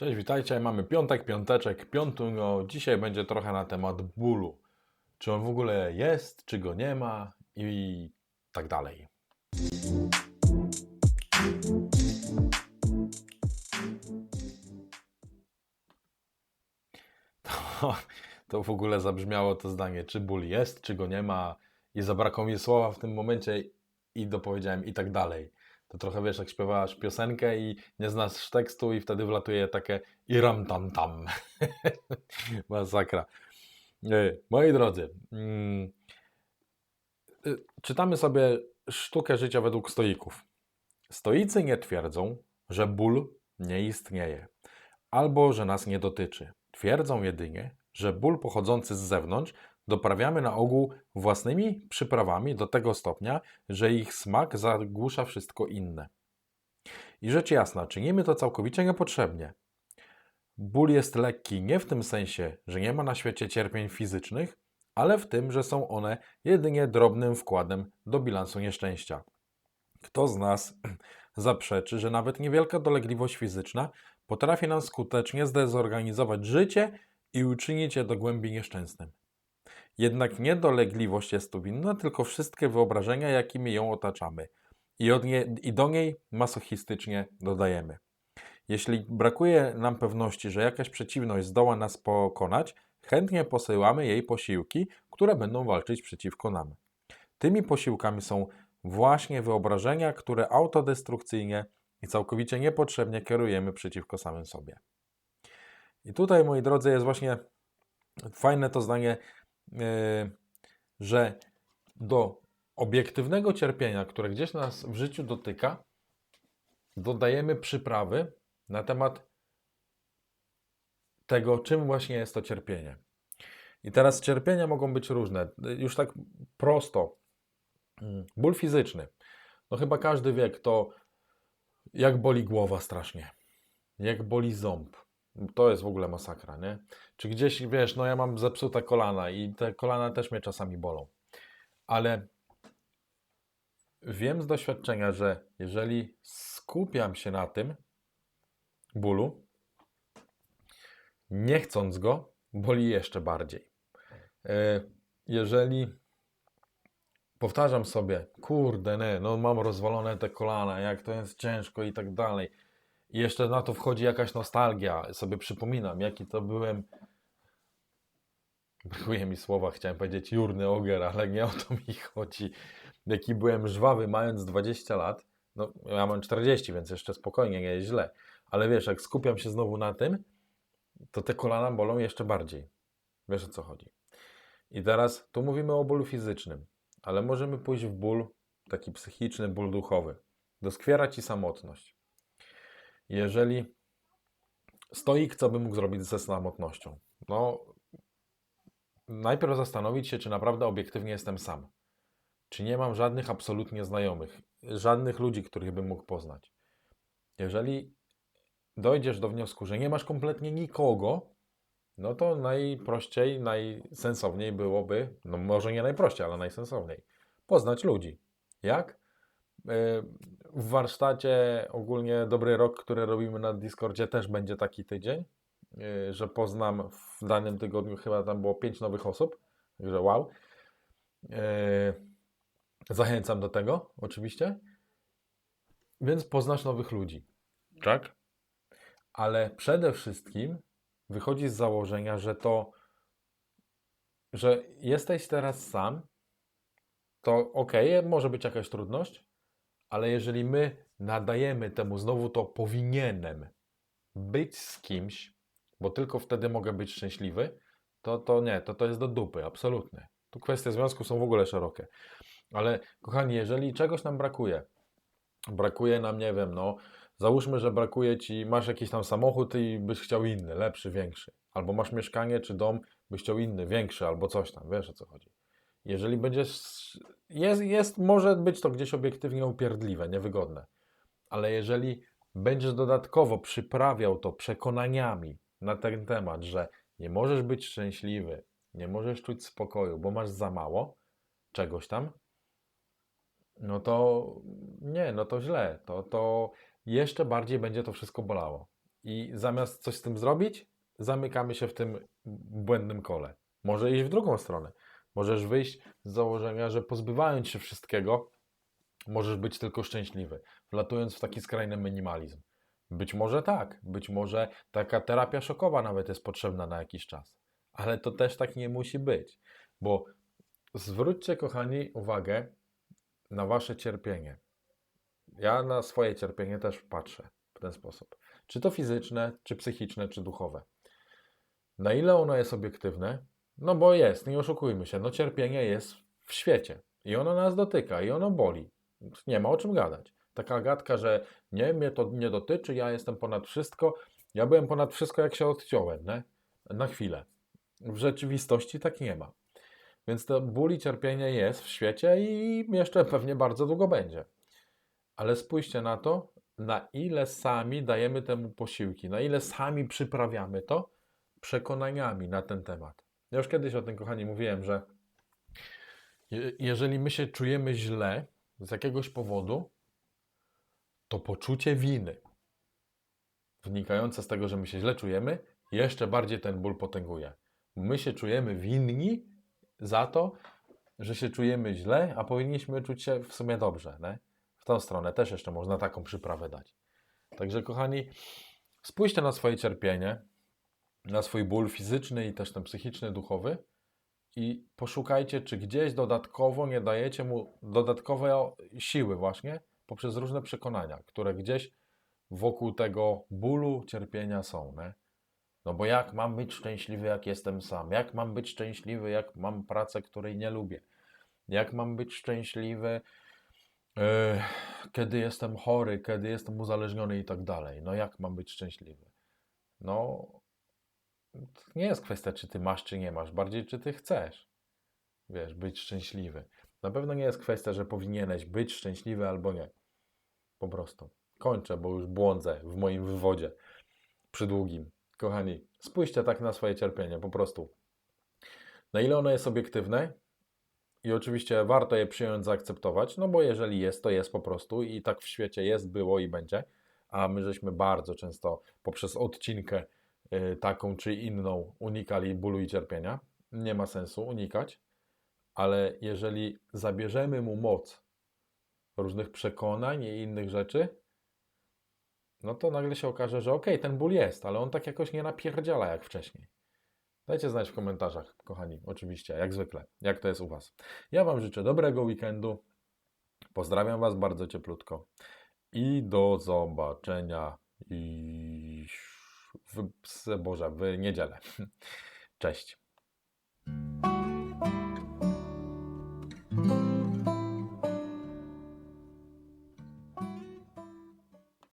Cześć, witajcie. Mamy piątek, piąteczek, piątungo. Dzisiaj będzie trochę na temat bólu. Czy on w ogóle jest, czy go nie ma i tak dalej. To, to w ogóle zabrzmiało to zdanie, czy ból jest, czy go nie ma i zabrakło mi słowa w tym momencie i dopowiedziałem i tak dalej. To trochę wiesz, jak śpiewasz piosenkę i nie znasz tekstu i wtedy wlatuje takie i ram tam tam. Masakra. Moi drodzy, mm, y, czytamy sobie sztukę życia według stoików. Stoicy nie twierdzą, że ból nie istnieje albo że nas nie dotyczy. Twierdzą jedynie, że ból pochodzący z zewnątrz doprawiamy na ogół własnymi przyprawami do tego stopnia, że ich smak zagłusza wszystko inne. I rzecz jasna, czynimy to całkowicie niepotrzebnie. Ból jest lekki nie w tym sensie, że nie ma na świecie cierpień fizycznych, ale w tym, że są one jedynie drobnym wkładem do bilansu nieszczęścia. Kto z nas zaprzeczy, że nawet niewielka dolegliwość fizyczna potrafi nam skutecznie zdezorganizować życie i uczynić je do głębi nieszczęsnym? Jednak nie dolegliwość jest tu winna, tylko wszystkie wyobrażenia, jakimi ją otaczamy. I, od nie, I do niej masochistycznie dodajemy. Jeśli brakuje nam pewności, że jakaś przeciwność zdoła nas pokonać, chętnie posyłamy jej posiłki, które będą walczyć przeciwko nam. Tymi posiłkami są właśnie wyobrażenia, które autodestrukcyjnie i całkowicie niepotrzebnie kierujemy przeciwko samym sobie. I tutaj, moi drodzy, jest właśnie fajne to zdanie, że do obiektywnego cierpienia, które gdzieś nas w życiu dotyka, dodajemy przyprawy na temat tego, czym właśnie jest to cierpienie. I teraz cierpienia mogą być różne. Już tak prosto. Mm, Ból fizyczny. No chyba każdy wie, kto jak boli głowa strasznie. Jak boli ząb. To jest w ogóle masakra, nie? Czy gdzieś, wiesz, no ja mam zepsute kolana i te kolana też mnie czasami bolą. Ale wiem z doświadczenia, że jeżeli skupiam się na tym bólu, nie chcąc go, boli jeszcze bardziej. E, Jeżeli powtarzam sobie, kurde, nie, no mam rozwalone te kolana, jak to jest ciężko i tak dalej. I jeszcze na to wchodzi jakaś nostalgia. Sobie przypominam, jaki to byłem. Brakuje mi słowa, chciałem powiedzieć jurny ogier, ale nie o to mi chodzi. Jaki byłem żwawy, mając 20 lat. No, ja mam 40, więc jeszcze spokojnie, nie jest źle. Ale wiesz, jak skupiam się znowu na tym, to te kolana bolą jeszcze bardziej. Wiesz o co chodzi. I teraz tu mówimy o bólu fizycznym, ale możemy pójść w ból taki psychiczny, ból duchowy. Doskwiera ci samotność. Jeżeli stoik, co by mógł zrobić ze samotnością? No, najpierw zastanowić się, czy naprawdę obiektywnie jestem sam. Czy nie mam żadnych absolutnie znajomych, żadnych ludzi, których bym mógł poznać. Jeżeli dojdziesz do wniosku, że nie masz kompletnie nikogo, no to najprościej, najsensowniej byłoby, no może nie najprościej, ale najsensowniej, poznać ludzi. Jak? Yy, W warsztacie ogólnie Dobry Rok, który robimy na Discordzie, też będzie taki tydzień, że poznam w danym tygodniu chyba tam było 5 nowych osób, także wow. Yy, Zachęcam do tego, oczywiście. Więc poznasz nowych ludzi. Tak? Ale przede wszystkim wychodzi z założenia, że to, że jesteś teraz sam, to okej, może być jakaś trudność, ale jeżeli my nadajemy temu znowu to powinienem być z kimś, bo tylko wtedy mogę być szczęśliwy, to, to nie, to to jest do dupy, absolutnie. Tu kwestie związków są w ogóle szerokie. Ale kochani, jeżeli czegoś nam brakuje, brakuje nam, nie wiem, no, załóżmy, że brakuje ci, masz jakiś tam samochód i byś chciał inny, lepszy, większy. Albo masz mieszkanie czy dom, byś chciał inny, większy, albo coś tam, wiesz o co chodzi. Jeżeli będziesz, jest, jest, może być to gdzieś obiektywnie upierdliwe, niewygodne, ale jeżeli będziesz dodatkowo przyprawiał to przekonaniami na ten temat, że nie możesz być szczęśliwy, nie możesz czuć spokoju, bo masz za mało czegoś tam, no to nie, no to źle. To, to jeszcze bardziej będzie to wszystko bolało. i zamiast coś z tym zrobić, zamykamy się w tym błędnym kole. Może iść w drugą stronę. Możesz wyjść z założenia, że pozbywając się wszystkiego, możesz być tylko szczęśliwy, wlatując w taki skrajny minimalizm. Być może tak, być może taka terapia szokowa nawet jest potrzebna na jakiś czas, ale to też tak nie musi być, bo zwróćcie, kochani, uwagę na wasze cierpienie. Ja na swoje cierpienie też patrzę w ten sposób. Czy to fizyczne, czy psychiczne, czy duchowe. Na ile ono jest obiektywne? No bo jest, nie oszukujmy się, no cierpienie jest w świecie i ono nas dotyka i ono boli. Nie ma o czym gadać. Taka gadka, że nie, mnie to nie dotyczy, ja jestem ponad wszystko. Ja byłem ponad wszystko, jak się odciąłem, nie? Na chwilę. W rzeczywistości tak nie ma. Więc to ból i cierpienie jest w świecie i jeszcze pewnie bardzo długo będzie. Ale spójrzcie na to, na ile sami dajemy temu posiłki, na ile sami przyprawiamy to przekonaniami na ten temat. Ja już kiedyś o tym, kochani, mówiłem, że je- jeżeli my się czujemy źle z jakiegoś powodu, to poczucie winy wynikające z tego, że my się źle czujemy, jeszcze bardziej ten ból potęguje. My się czujemy winni za to, że się czujemy źle, a powinniśmy czuć się w sumie dobrze. Nie? W tą stronę też jeszcze można taką przyprawę dać. Także, kochani, spójrzcie na swoje cierpienie, na swój ból fizyczny i też ten psychiczny, duchowy i poszukajcie, czy gdzieś dodatkowo nie dajecie mu dodatkowe siły właśnie poprzez różne przekonania, które gdzieś wokół tego bólu, cierpienia są. Nie? No bo jak mam być szczęśliwy, jak jestem sam? Jak mam być szczęśliwy, jak mam pracę, której nie lubię? Jak mam być szczęśliwy, e, kiedy jestem chory, kiedy jestem uzależniony i tak dalej? No jak mam być szczęśliwy? No, nie jest kwestia, czy ty masz, czy nie masz, bardziej, czy ty chcesz, wiesz, być szczęśliwy. Na pewno nie jest kwestia, że powinieneś być szczęśliwy albo nie. Po prostu. Kończę, bo już błądzę w moim wywodzie przydługim. Kochani, spójrzcie tak na swoje cierpienie, po prostu. Na ile ono jest obiektywne i oczywiście warto je przyjąć, zaakceptować, no bo jeżeli jest, to jest po prostu i tak w świecie jest, było i będzie, a my żeśmy bardzo często poprzez odcinkę y, taką czy inną unikali bólu i cierpienia. Nie ma sensu unikać, ale jeżeli zabierzemy mu moc różnych przekonań i innych rzeczy, no to nagle się okaże, że okej, ten ból jest, ale on tak jakoś nie napierdziela jak wcześniej. Dajcie znać w komentarzach, kochani, oczywiście, jak zwykle, jak to jest u Was. Ja Wam życzę dobrego weekendu, pozdrawiam Was bardzo cieplutko i do zobaczenia w, Boże, w niedzielę. Cześć.